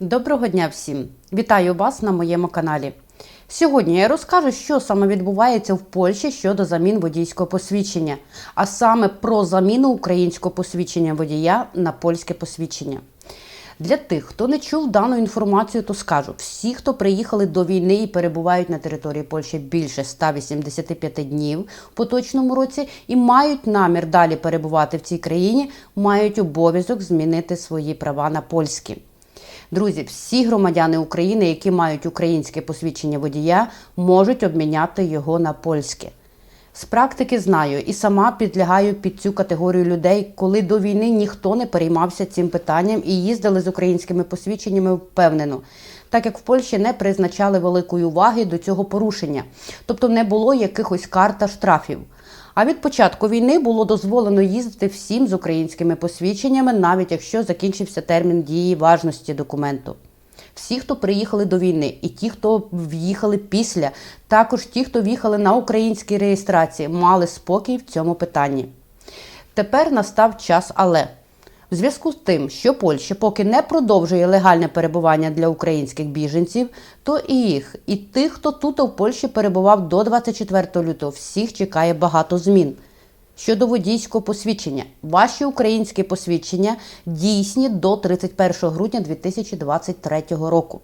Доброго дня всім! Вітаю вас на моєму каналі. Сьогодні я розкажу, що саме відбувається в Польщі щодо замін водійського посвідчення, а саме про заміну українського посвідчення водія на польське посвідчення. Для тих, хто не чув дану інформацію, то скажу: всі, хто приїхали до війни і перебувають на території Польщі більше 185 днів в поточному році і мають намір далі перебувати в цій країні, мають обов'язок змінити свої права на польські. Друзі, всі громадяни України, які мають українське посвідчення водія, можуть обміняти його на польське. З практики знаю і сама підлягаю під цю категорію людей, коли до війни ніхто не переймався цим питанням і їздили з українськими посвідченнями впевнено, так як в Польщі не призначали великої уваги до цього порушення, тобто не було якихось карт та штрафів. А від початку війни було дозволено їздити всім з українськими посвідченнями, навіть якщо закінчився термін дії важності документу. Всі, хто приїхали до війни, і ті, хто в'їхали після, також ті, хто в'їхали на українській реєстрації, мали спокій в цьому питанні. Тепер настав час, але в зв'язку з тим, що Польща поки не продовжує легальне перебування для українських біженців, то і їх, і тих, хто тут в Польщі перебував до 24 лютого, всіх чекає багато змін. Щодо водійського посвідчення, ваші українські посвідчення дійсні до 31 грудня 2023 року.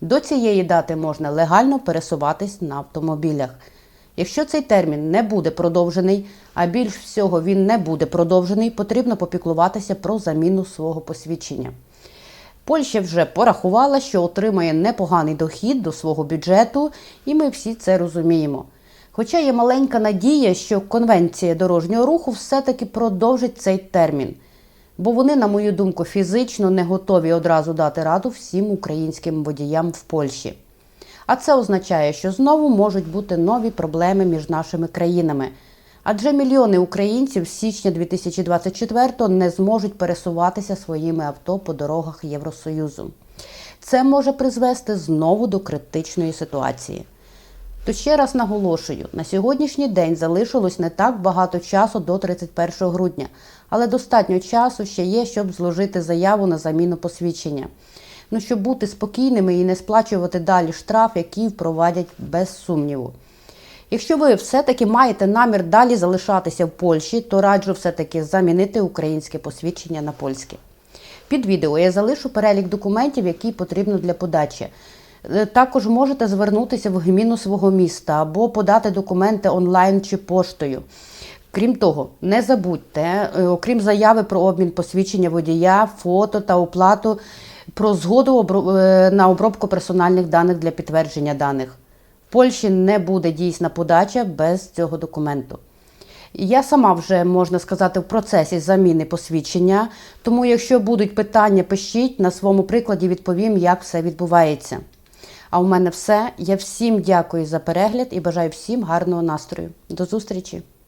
До цієї дати можна легально пересуватись на автомобілях. Якщо цей термін не буде продовжений, а більш всього він не буде продовжений, потрібно попіклуватися про заміну свого посвідчення. Польща вже порахувала, що отримає непоганий дохід до свого бюджету, і ми всі це розуміємо. Хоча є маленька надія, що Конвенція дорожнього руху все-таки продовжить цей термін, бо вони, на мою думку, фізично не готові одразу дати раду всім українським водіям в Польщі. А це означає, що знову можуть бути нові проблеми між нашими країнами. Адже мільйони українців з січня 2024 не зможуть пересуватися своїми авто по дорогах Євросоюзу. Це може призвести знову до критичної ситуації. То ще раз наголошую: на сьогоднішній день залишилось не так багато часу до 31 грудня, але достатньо часу ще є, щоб зложити заяву на заміну посвідчення. Ну, щоб бути спокійними і не сплачувати далі штраф, який впровадять без сумніву. Якщо ви все-таки маєте намір далі залишатися в Польщі, то раджу все-таки замінити українське посвідчення на польське. Під відео я залишу перелік документів, які потрібно для подачі. Е, Також можете звернутися в гміну свого міста або подати документи онлайн чи поштою. Крім того, не забудьте, е, окрім заяви про обмін посвідчення водія, фото та оплату, про згоду е, на обробку персональних даних для підтвердження даних. В Польщі не буде дійсна подача без цього документу. Я сама вже можна сказати в процесі заміни посвідчення, тому якщо будуть питання, пишіть на своєму прикладі відповім, як все відбувається. А у мене все. Я всім дякую за перегляд і бажаю всім гарного настрою. До зустрічі!